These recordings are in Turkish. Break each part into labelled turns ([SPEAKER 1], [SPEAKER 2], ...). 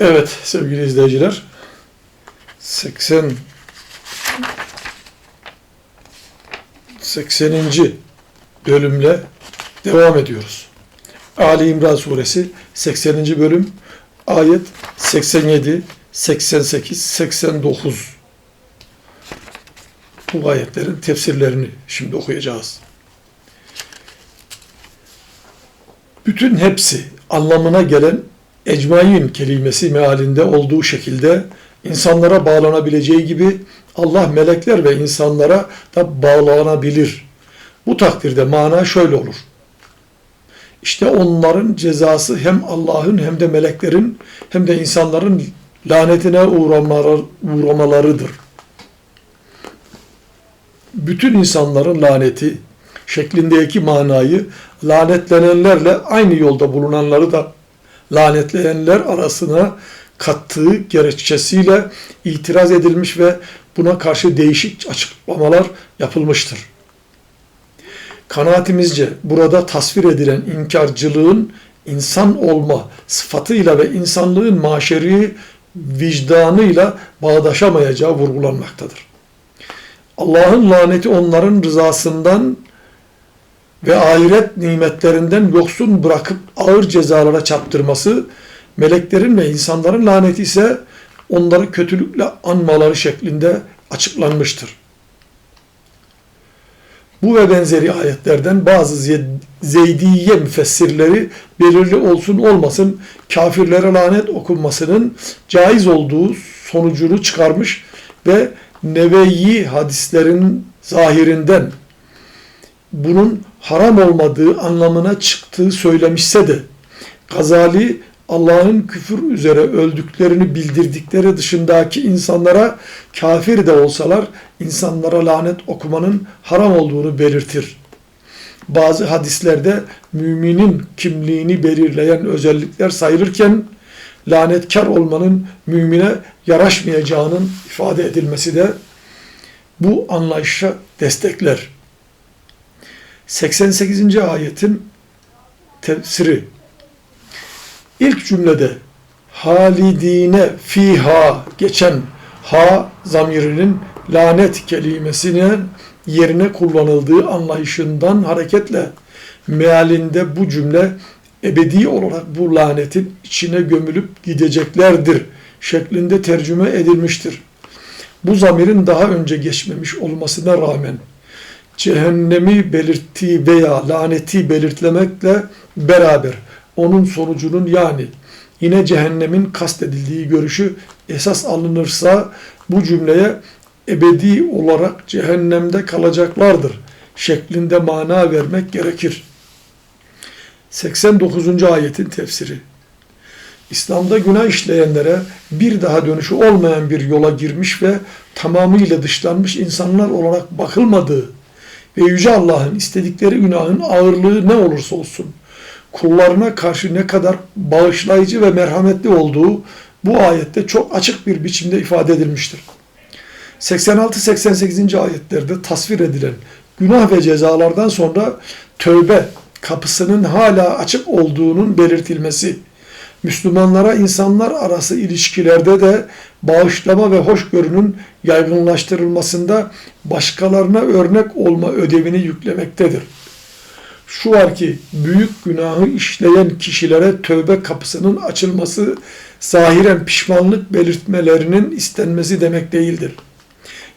[SPEAKER 1] Evet sevgili izleyiciler 80 80. bölümle devam ediyoruz. Ali İmran suresi 80. bölüm ayet 87, 88, 89 bu ayetlerin tefsirlerini şimdi okuyacağız. Bütün hepsi anlamına gelen ecmain kelimesi mealinde olduğu şekilde insanlara bağlanabileceği gibi Allah melekler ve insanlara da bağlanabilir. Bu takdirde mana şöyle olur. İşte onların cezası hem Allah'ın hem de meleklerin hem de insanların lanetine uğramaları, uğramalarıdır. Bütün insanların laneti şeklindeki manayı lanetlenenlerle aynı yolda bulunanları da lanetleyenler arasına kattığı gerekçesiyle itiraz edilmiş ve buna karşı değişik açıklamalar yapılmıştır. Kanaatimizce burada tasvir edilen inkarcılığın insan olma sıfatıyla ve insanlığın maşeri vicdanıyla bağdaşamayacağı vurgulanmaktadır. Allah'ın laneti onların rızasından ve ahiret nimetlerinden yoksun bırakıp ağır cezalara çarptırması, meleklerin ve insanların laneti ise onları kötülükle anmaları şeklinde açıklanmıştır. Bu ve benzeri ayetlerden bazı Zeydiye müfessirleri belirli olsun olmasın kafirlere lanet okunmasının caiz olduğu sonucunu çıkarmış ve Neveyi hadislerin zahirinden bunun haram olmadığı anlamına çıktığı söylemişse de Gazali Allah'ın küfür üzere öldüklerini bildirdikleri dışındaki insanlara kafir de olsalar insanlara lanet okumanın haram olduğunu belirtir. Bazı hadislerde müminin kimliğini belirleyen özellikler sayılırken lanetkar olmanın mümine yaraşmayacağının ifade edilmesi de bu anlayışa destekler. 88. ayetin tefsiri. İlk cümlede halidine fiha geçen ha zamirinin lanet kelimesinin yerine kullanıldığı anlayışından hareketle mealinde bu cümle ebedi olarak bu lanetin içine gömülüp gideceklerdir şeklinde tercüme edilmiştir. Bu zamirin daha önce geçmemiş olmasına rağmen cehennemi belirttiği veya laneti belirtlemekle beraber onun sonucunun yani yine cehennemin kastedildiği görüşü esas alınırsa bu cümleye ebedi olarak cehennemde kalacaklardır şeklinde mana vermek gerekir. 89. ayetin tefsiri İslam'da günah işleyenlere bir daha dönüşü olmayan bir yola girmiş ve tamamıyla dışlanmış insanlar olarak bakılmadığı ve Yüce Allah'ın istedikleri günahın ağırlığı ne olursa olsun kullarına karşı ne kadar bağışlayıcı ve merhametli olduğu bu ayette çok açık bir biçimde ifade edilmiştir. 86-88. ayetlerde tasvir edilen günah ve cezalardan sonra tövbe kapısının hala açık olduğunun belirtilmesi, Müslümanlara insanlar arası ilişkilerde de bağışlama ve hoşgörünün yaygınlaştırılmasında başkalarına örnek olma ödevini yüklemektedir. Şu var ki büyük günahı işleyen kişilere tövbe kapısının açılması zahiren pişmanlık belirtmelerinin istenmesi demek değildir.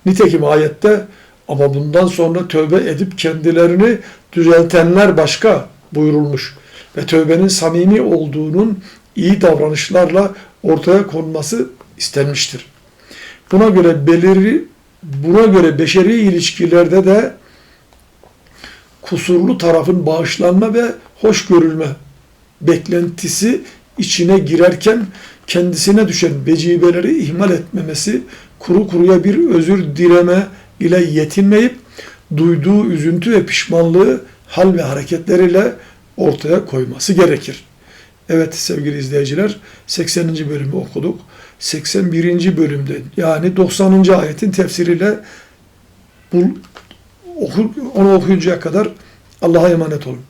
[SPEAKER 1] Nitekim ayette ama bundan sonra tövbe edip kendilerini düzeltenler başka buyurulmuş ve tövbenin samimi olduğunun iyi davranışlarla ortaya konması istenmiştir. Buna göre belirli buna göre beşeri ilişkilerde de kusurlu tarafın bağışlanma ve hoş görülme beklentisi içine girerken kendisine düşen vecibeleri ihmal etmemesi, kuru kuruya bir özür dileme ile yetinmeyip duyduğu üzüntü ve pişmanlığı hal ve hareketleriyle ortaya koyması gerekir. Evet sevgili izleyiciler 80. bölümü okuduk. 81. bölümde yani 90. ayetin tefsiriyle bu, onu okuyuncaya kadar Allah'a emanet olun.